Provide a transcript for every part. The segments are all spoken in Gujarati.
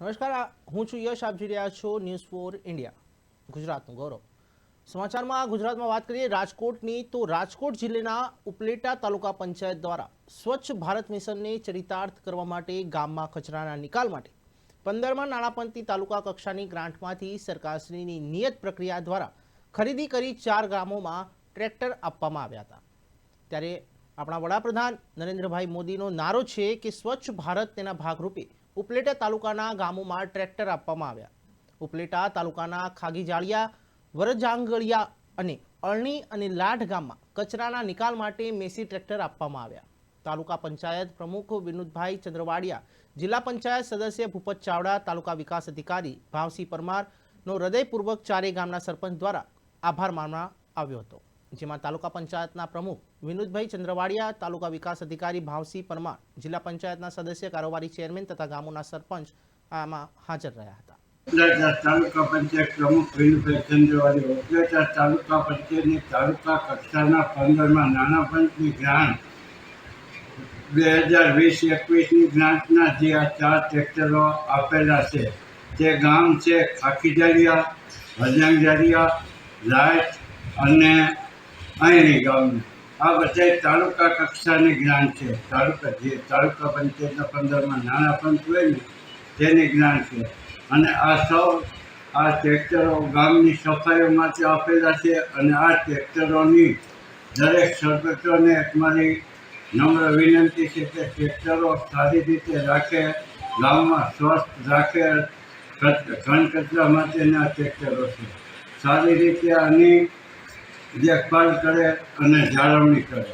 નમસ્કાર હું છું યશ, આપ જોઈ રહ્યા છો ન્યૂઝ ફોર ઇન્ડિયા ગુજરાતનું ગૌરવ. સમાચારમાં ગુજરાતમાં વાત કરીએ રાજકોટની, તો રાજકોટ જિલ્લાના ઉપલેટા તાલુકા પંચાયત દ્વારા સ્વચ્છ ભારત મિશનને ચરિતાર્થ કરવા માટે ગામમાં કચરાના નિકાલ માટે પંદરમાં નાણાપંથી તાલુકા કક્ષાની ગ્રાન્ટમાંથી સરકારશ્રીની નિયત પ્રક્રિયા દ્વારા ખરીદી કરી ચાર ગામોમાં ટ્રેક્ટર આપવામાં આવ્યા હતા. ત્યારે આપણા વડાપ્રધાન નરેન્દ્રભાઈ મોદીનો નારો છે કે સ્વચ્છ ભારત તેના ભાગરૂપે ઉપલેટા તાલુકાના ગામોમાં ટ્રેક્ટર આપવામાં આવ્યા. ઉપલેટા તાલુકાના ખાગીજાળિયા, વરજાંગળિયા અને અરણી અને લાઠ ગામમાં કચરાના નિકાલ માટે મેસી ટ્રેક્ટર આપવામાં આવ્યા. તાલુકા પંચાયત પ્રમુખ વિનોદભાઈ ચંદ્રવાડિયા, જિલ્લા પંચાયત સદસ્ય ભૂપત ચાવડા, તાલુકા વિકાસ અધિકારી ભાવસિંહ પરમારનો હૃદયપૂર્વક ચારે ગામના સરપંચ દ્વારા આભાર માનવામાં આવ્યો હતો. જેમાં તાલુકા પંચાયતના પ્રમુખ વિનોદભાઈ ચંદ્રવાડિયા, તાલુકા વિકાસ અધિકારી ભાવસિંહ પરમાર, જિલ્લા પંચાયતના સદસ્ય, કારોબારી ચેરમેન તથા ગામોના સરપંચ આમાં હાજર રહ્યા હતા. તાલુકા પંચાયત પ્રમુખ વિનુભાઈ ચંદ્રવાડી ઉપલેટા તાલુકા પંચાયતની તાલુકા કક્ષાના પંદરમાં નાના પંચની ગ્રાન્ટ બે હજાર વીસ એકવીસની ગ્રાન્ટના જે આ ચાર ટ્રેક્ટરો આપેલા છે. તે ગામ છે ખાખીજારિયા ભજંગજારિયા લાઈટ અને અહીંની ગામની આ બધા તાલુકા કક્ષાની જ્ઞાન છે. તાલુકા જે તાલુકા પંચાયતના પંદરમાં નાના પંચ હોય ને તેની જ્ઞાન છે. અને આ સૌ, આ ટ્રેક્ટરો ગામની સફાઈઓ માટે આપેલા છે અને આ ટ્રેક્ટરોની દરેક સરપંચોને મારી નમ્ર વિનંતી છે કે ટ્રેક્ટરો સારી રીતે રાખે, ગામમાં સ્વસ્થ રાખે ઘન કચરા માટેના ટ્રેક્ટરો છે. સારી રીતે આની દેખભાલ કરે અને જાળવણી કરે.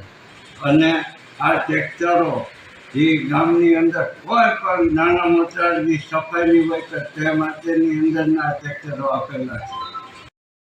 અને આ ટ્રેક્ટરો જે ગામની અંદર કોઈ પણ નાના મોટાની સફાઈની હોય તો તે માટેની અંદરના ટ્રેક્ટરો આપેલા છે.